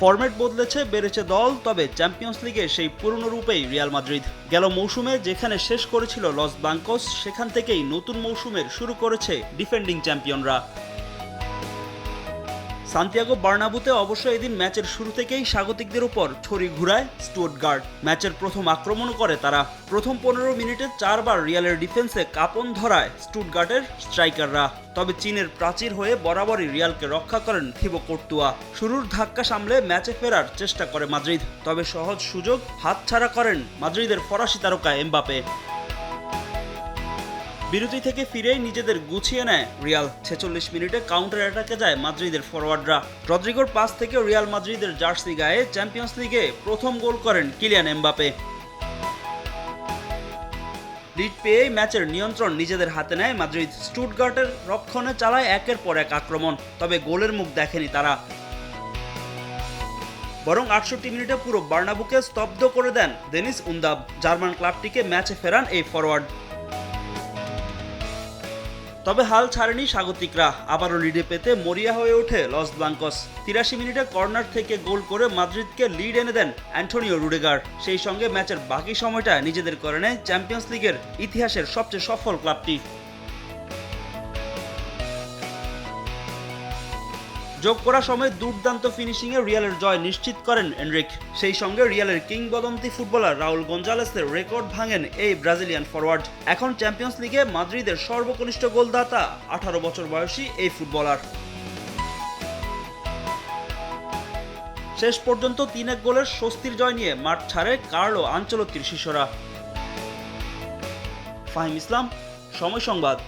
Format বদলেছে, বেড়েছে দল, তবে চ্যাম্পিয়ন্স লিগে সেই পুরনো রূপেই রিয়াল মাদ্রিদ। গেল মৌসুমে যেখানে শেষ করেছিল লস বাঙ্কস সেখান থেকেই নতুন মৌসুমের শুরু করেছে ডিফেন্ডিং চ্যাম্পিয়নরা। সান্তিয়াগো বার্নাবুতে অবশ্য এদিন ম্যাচের শুরু থেকেই স্বাগতিকদের উপর ছড়ি ঘুরায় স্টুটগার্ড ম্যাচের প্রথম আক্রমণ করে তারা। প্রথম পনেরো মিনিটে চারবার রিয়ালের ডিফেন্সে কাপন ধরায় স্টুটগার্টের স্ট্রাইকাররা। তবে চীনের প্রাচীর হয়ে বরাবরই রিয়ালকে রক্ষা করেন থিবো কোর্তুয়া। শুরুর ধাক্কা সামলে ম্যাচে ফেরার চেষ্টা করে মাদ্রিদ। তবে সহজ সুযোগ হাতছাড়া করেন মাদ্রিদের ফরাসি তারকা এমবাপে। বিরতি থেকে ফিরেই নিজেদের গুছিয়ে নেয় রিয়াল। ছেচল্লিশ মিনিটে কাউন্টার অ্যাটাকে যায় মাদ্রিদের ফরওয়ার্ডরা রদ্রিগোর পাস থেকে রিয়াল মাদ্রিদের জার্সি গায়ে চ্যাম্পিয়ন্স লিগে প্রথম গোল করেন কিলিয়ান এমবাপে লিড পেয়েই ম্যাচের নিয়ন্ত্রণ নিজেদের হাতে নেয় মাদ্রিদ। স্টুটগার্টের রক্ষণে চালায় একের পর এক আক্রমণ, তবে গোলের মুখ দেখেনি তারা। বরং আটষট্টি মিনিটে পুরো বার্নাবুকে স্তব্ধ করে দেন দেনিস উন্দাব। জার্মান ক্লাবটিকে ম্যাচে ফেরান এই ফরওয়ার্ড তবে হাল ছাড়েনি স্বাগতিকরা। আবারও লিডে পেতে মরিয়া হয়ে ওঠে লস ব্লাঙ্কস। তিরাশি মিনিটে কর্নার থেকে গোল করে মাদ্রিদকে লিড এনে দেন অ্যান্টোনিও রুডেগার। সেই সঙ্গে ম্যাচের বাকি সময়টা নিজেদের করে নেয় চ্যাম্পিয়ন্স লিগের ইতিহাসের সবচেয়ে সফল ক্লাবটি। যোগ করা সময় দুর্দান্ত ফিনিশিংয়ে রিয়ালের জয় নিশ্চিত করেন এনরিক। সেই সঙ্গে রিয়ালের কিংবদন্তি ফুটবলার রাউল গঞ্জালেসের রেকর্ড ভাঙেন এই ব্রাজিলিয়ান ফরওয়ার্ড এখন চ্যাম্পিয়ন্স লিগে মাদ্রিদের সর্বকনিষ্ঠ গোলদাতা, আঠারো বছর বয়সী এই ফুটবলার শেষ পর্যন্ত তিন এক গোলের স্বস্তির জয় নিয়ে মাঠ ছাড়ে কার্লো আঞ্চলত্তির শিষ্যরা। ফাহিম ইসলাম, সময় সংবাদ।